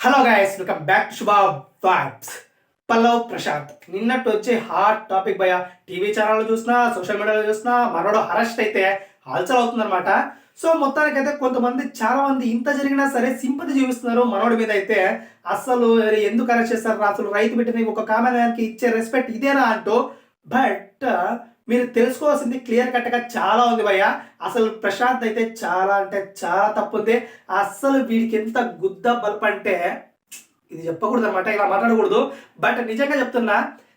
Hello guys welcome back to Shubha vibes Pallav Prashanth. నిన్నట్టు వచ్చే hot topic భయ TV channel చూసినా social మీడియాలో చూసినా మనోడు అరెస్ట్ అయితే హల్చల్ అవుతుందన్నమాట. సో మొత్తానికైతే కొంతమంది చాలా మంది ఇంత జరిగినా సరే సింపతి చూపిస్తున్నారు మనోడి మీద అయితే. అసలు ఎందుకు అరెస్ట్ చేస్తారు అసలు రైతు బిడ్డని ఒక కామెడీకి ఇచ్చే రెస్పెక్ట్ ఇదేనా అంటూ బట్ మీరు తెలుసుకోవాల్సింది క్లియర్ కట్గా చాలా ఉంది భయ్య. అసలు ప్రశాంత్ అయితే చాలా అంటే చాలా తప్పు ఉంది అసలు వీడికి ఎంత గుద్ద బల్ప్ అంటే ఇది చెప్పకూడదు అనమాట ఇలా మాట్లాడకూడదు. బట్ నిజంగా చెప్తున్నా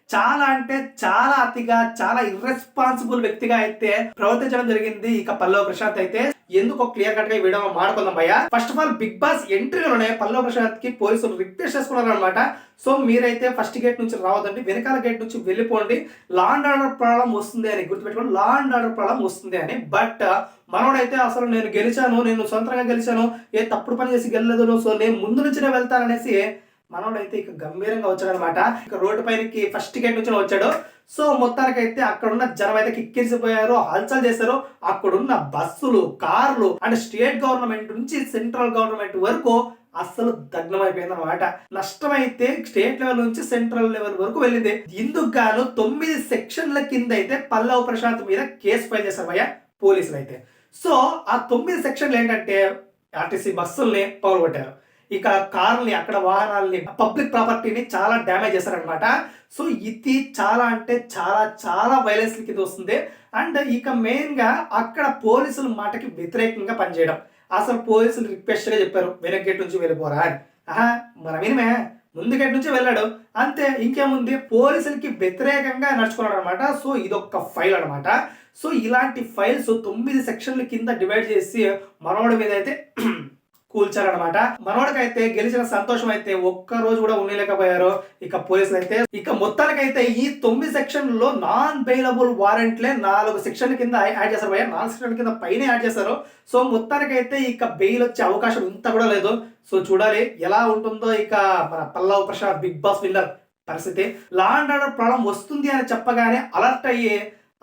చాలా అంటే చాలా అతిగా చాలా ఇర్రెస్పాన్సిబుల్ వ్యక్తిగా అయితే ప్రవర్తించడం జరిగింది ఇక పల్లవ ప్రశాంత్ అయితే. ఎందుకో క్లియర్ కట్గా వీడియో మాడుకుందాం భయ్య. First of all Bigg Boss ఎంట్రీలోనే Pallava ప్రశాంత్కి పోలీసులు రిక్వెస్ట్ చేసుకున్నారు అనమాట సో మీరైతే ఫస్ట్ గేట్ నుంచి రావద్దండి వెనకాల గేట్ నుంచి వెళ్ళిపోండి. లా అండ్ ఆర్డర్ ప్రాబ్లం వస్తుంది అని గుర్తుపెట్టుకోండి. లా అండ్ ఆర్డర్ ప్రాబ్లం వస్తుంది అని. బట్ uh, మనోడైతే అసలు నేను గెలిచాను నేను సొంతంగా గెలిచాను ఏ తప్పుడు పని చేసి గెలలేదు సో నేను ముందు నుంచినే వెళ్తాననేసి మనోడైతే ఇక గంభీరంగా వచ్చాడనమాట. ఇక రోడ్డు పైనకి ఫస్ట్ గేట్ నుంచి వచ్చాడు. సో మొత్తానికైతే అక్కడ ఉన్న జనం అయితే కిక్కిరిసిపోయారు హల్చల్ చేశారు. అక్కడున్న బస్సులు కార్లు అండ్ స్టేట్ గవర్నమెంట్ నుంచి సెంట్రల్ గవర్నమెంట్ వరకు అస్సలు దగ్నమైపోయింది అనమాట నష్టమైతే స్టేట్ లెవెల్ నుంచి సెంట్రల్ లెవెల్ వరకు వెళ్ళింది. ఇందుకు గాను తొమ్మిది సెక్షన్ల కింద అయితే పల్లవ్ ప్రశాంత్ మీద కేసు ఫైల్ చేశారు పోలీసులు అయితే సో ఆ తొమ్మిది సెక్షన్లు ఏంటంటే ఆర్టీసీ బస్సుల్ని పగలగొట్టారు. ఇక కార్ని అక్కడ వాహనాల్ని పబ్లిక్ ప్రాపర్టీని చాలా డ్యామేజ్ చేశారనమాట సో ఇది చాలా అంటే చాలా చాలా వైలెన్స్ కింద వస్తుంది. అండ్ ఇక మెయిన్గా అక్కడ పోలీసుల మాటకి వ్యతిరేకంగా పనిచేయడం. అసలు పోలీసులు రిక్వెస్ట్గా చెప్పారు వెనక్ గేట్ నుంచి వెళ్ళిపోరా అని. ఆహా మన వినమే ముందు గేట్ నుంచి వెళ్ళాడు? అంతే ఇంకేముంది? పోలీసులకి వ్యతిరేకంగా నడుచుకున్నాడు అనమాట సో ఇదొక ఫైల్ అనమాట సో ఇలాంటి ఫైల్స్ తొమ్మిది సెక్షన్ల కింద డివైడ్ చేసి మనవడి మీద అయితే కూల్చారనమాట మనోడికైతే గెలిచిన సంతోషం అయితే ఒక్క రోజు కూడా ఉండలేకపోయారు. ఇక పోలీసులు అయితే ఇక మొత్తానికైతే ఈ తొమ్మిది సెక్షన్లో నాన్ బెయిలబుల్ వారెంట్లే నాలుగు సెక్షన్ కింద యాడ్ చేశారు భయ నాలుగు సెక్షన్ కింద పైన యాడ్ చేశారు. సో మొత్తానికైతే ఇక బెయిల్ వచ్చే అవకాశం ఇంత కూడా లేదు. సో చూడాలి ఎలా ఉంటుందో ఇక మన Pallav Prasad Bigg Boss winner పరిస్థితి. లా అండ్ ఆర్డర్ ప్రాబ్లం వస్తుంది అని చెప్పగానే అలర్ట్ అయ్యి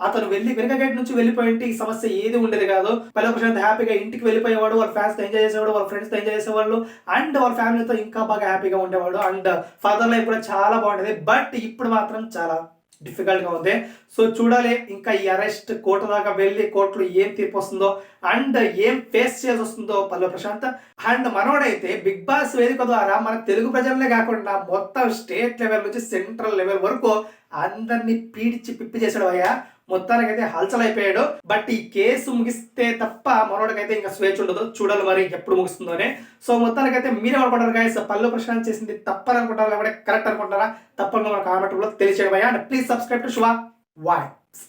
అతను వెళ్ళి వెనక నుంచి వెళ్ళిపోయింటే ఈ సమస్య ఏది ఉండేది కాదు. పల్లవ ప్రశాంత్ హ్యాపీగా ఇంటికి వెళ్ళిపోయేవాడు వాళ్ళ ఫ్యాన్స్ ఎంజాయ్ చేసేవాడు వాళ్ళ ఫ్రెండ్స్ ఎంజాయ్ చేసేవాళ్ళు అండ్ వాళ్ళ ఫ్యామిలీతో ఇంకా బాగా హ్యాపీగా ఉండేవాడు. అండ్ ఫాదర్ లైఫ్ కూడా చాలా బాగుండేది. బట్ ఇప్పుడు మాత్రం చాలా డిఫికల్ట్గా ఉంది. సో చూడాలి ఇంకా ఈ అరెస్ట్ కోర్టు దాకా వెళ్ళి కోర్టులో ఏం తీర్పు వస్తుందో అండ్ ఏం ఫేస్ చేయాల్సి వస్తుందో పల్లె ప్రశాంత్ అండ్ మనోడైతే బిగ్ బాస్ వేదిక ద్వారా మన తెలుగు ప్రజలనే కాకుండా మొత్తం స్టేట్ లెవెల్ నుంచి సెంట్రల్ లెవెల్ వరకు అందరినీ పీడిచి పిప్పి చేసాడు అయ్యా. మొత్తానికైతే హల్చల్ అయిపోయాడు బట్ ఈ కేసు ముగిస్తే తప్ప మనోడికైతే ఇంకా స్వేచ్ఛ ఉండదు. చూడాలి మరి ఎప్పుడు ముగుస్తుందోనే సో మొత్తానికైతే మీరే అనుకుంటారు గాయస్ పళ్ళు ప్రశాంత్ చేసింది తప్పని అనుకుంటారా లేకపోతే కరెక్ట్ అనుకుంటారా? తప్పకుండా మన కామెంట్లో తెలియచేయడం అండ్ ప్లీజ్ సబ్స్క్రైబ్ టు శుభ వాయ్